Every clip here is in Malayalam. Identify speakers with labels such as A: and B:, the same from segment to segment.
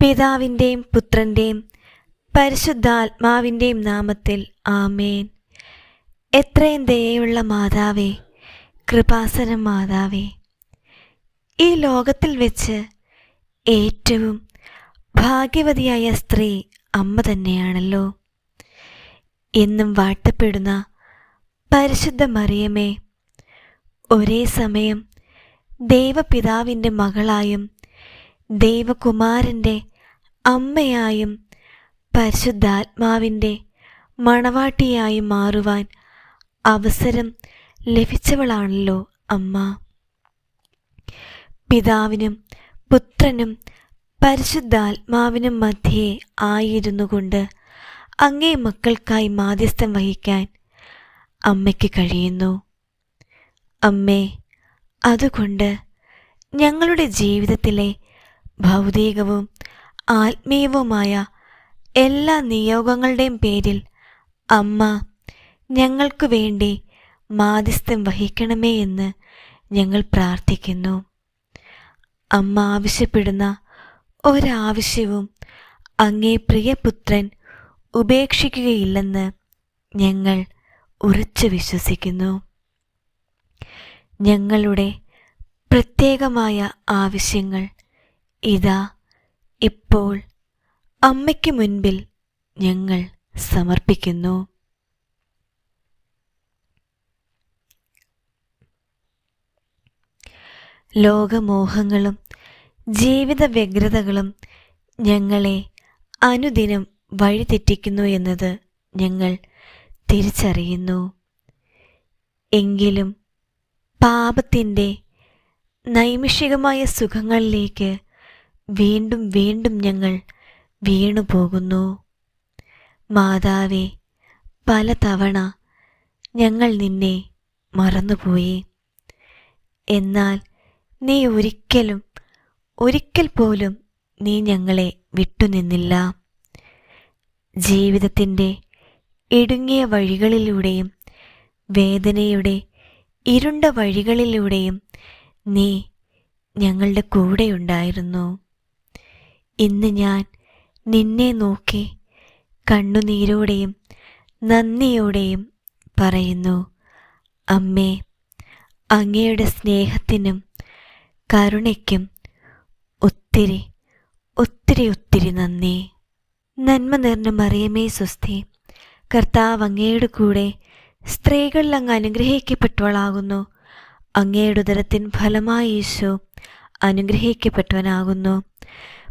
A: പിതാവിന്റെയും പുത്രന്റെയും പരിശുദ്ധാത്മാവിന്റെയും നാമത്തിൽ ആമേൻ. എത്രയും ദയയുള്ള മാതാവേ കൃപാസന മാതാവേ ഈ ലോകത്തിൽ വെച്ച് ഏറ്റവും ഭാഗ്യവതിയായ സ്ത്രീ അമ്മ തന്നെയാണല്ലോ. എന്നും വാഴ്ത്തപ്പെടുന്ന പരിശുദ്ധ മറിയമേ ഒരേ സമയം ദൈവപിതാവിന്റെ മകളായും ദൈവകുമാരന്റെ അമ്മയായും പരിശുദ്ധാത്മാവിന്റെ മണവാട്ടിയായും മാറുവാൻ അവസരം ലഭിച്ചവളാണല്ലോ അമ്മ. പിതാവിനും പുത്രനും പരിശുദ്ധാത്മാവിനും മധ്യേ ആയിരുന്നു കൊണ്ട് അങ്ങേ മക്കൾക്കായി മാധ്യസ്ഥം വഹിക്കാൻ അമ്മയ്ക്ക് കഴിയുന്നു. അമ്മേ അതുകൊണ്ട് ഞങ്ങളുടെ ജീവിതത്തിലെ ഭൗതികവും ആത്മീയവുമായ എല്ലാ നിയോഗങ്ങളുടെയും പേരിൽ അമ്മ ഞങ്ങൾക്കു വേണ്ടി മാധ്യസ്ഥ്യം വഹിക്കണമേ എന്ന് ഞങ്ങൾ പ്രാർത്ഥിക്കുന്നു. അമ്മ ആവശ്യപ്പെടുന്ന ഒരാവശ്യവും അങ്ങേ പ്രിയപുത്രൻ ഉപേക്ഷിക്കുകയില്ലെന്ന് ഞങ്ങൾ ഉറച്ചു വിശ്വസിക്കുന്നു. ഞങ്ങളുടെ പ്രത്യേകമായ ആവശ്യങ്ങൾ ഇതാ ഇപ്പോൾ അമ്മയ്ക്ക് മുൻപിൽ ഞങ്ങൾ സമർപ്പിക്കുന്നു. ലോകമോഹങ്ങളും ജീവിത വ്യഗ്രതകളും ഞങ്ങളെ അനുദിനം വഴിതെറ്റിക്കുന്നു എന്നത് ഞങ്ങൾ തിരിച്ചറിയുന്നു. എങ്കിലും പാപത്തിന്റെ നൈമിഷികമായ സുഖങ്ങളിലേക്ക് വീണ്ടും വീണ്ടും ഞങ്ങൾ വീണുപോകുന്നു. മാതാവേ പലതവണ ഞങ്ങൾ നിന്നെ മറന്നുപോയി. എന്നാൽ നീ ഒരിക്കലും ഒരിക്കൽ പോലും നീ ഞങ്ങളെ വിട്ടുനിന്നില്ല. ജീവിതത്തിന്റെ ഇടുങ്ങിയ വഴികളിലൂടെയും വേദനയുടെ ഇരുണ്ട വഴികളിലൂടെയും നീ ഞങ്ങളുടെ കൂടെയുണ്ടായിരുന്നു. ഇന്ന് ഞാൻ നിന്നെ നോക്കി കണ്ണുനീരോടെയും നന്ദിയോടെയും പറയുന്നു. അമ്മേ അങ്ങയുടെ സ്നേഹത്തിനും കരുണയ്ക്കും ഒത്തിരി ഒത്തിരി ഒത്തിരി നന്ദി. നന്മ നിറഞ്ഞ മറിയമേ സ്വസ്തി കർത്താവ് അങ്ങയുടെ കൂടെ സ്ത്രീകളിൽ അങ്ങ് അനുഗ്രഹിക്കപ്പെട്ടവളാകുന്നു. അങ്ങയുടെ ഉദരത്തിൻ ഫലമായി ഈശോ അനുഗ്രഹിക്കപ്പെട്ടവനാകുന്നു.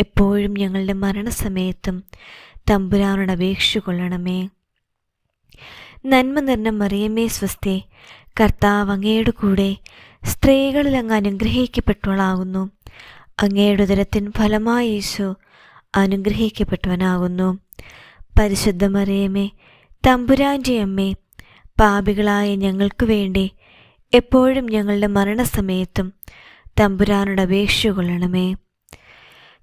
A: എപ്പോഴും ഞങ്ങളുടെ മരണസമയത്തും തമ്പുരാനോട് അപേക്ഷ കൊള്ളണമേ നന്മ നിറഞ്ഞ മറിയമ്മേ സ്വസ്തി കർത്താവ് അങ്ങയുടെ കൂടെ സ്ത്രീകളിൽ അങ്ങ് അനുഗ്രഹിക്കപ്പെട്ടവളാകുന്നു. അങ്ങയുടെ ഉദരത്തിൻ ഫലമായി യേശു അനുഗ്രഹിക്കപ്പെട്ടവനാകുന്നു. പരിശുദ്ധ മറിയമ്മേ തമ്പുരാന്റെ അമ്മേ പാപികളായ ഞങ്ങൾക്ക് വേണ്ടി എപ്പോഴും ഞങ്ങളുടെ മരണസമയത്തും തമ്പുരാനോട് അപേക്ഷ കൊള്ളണമേ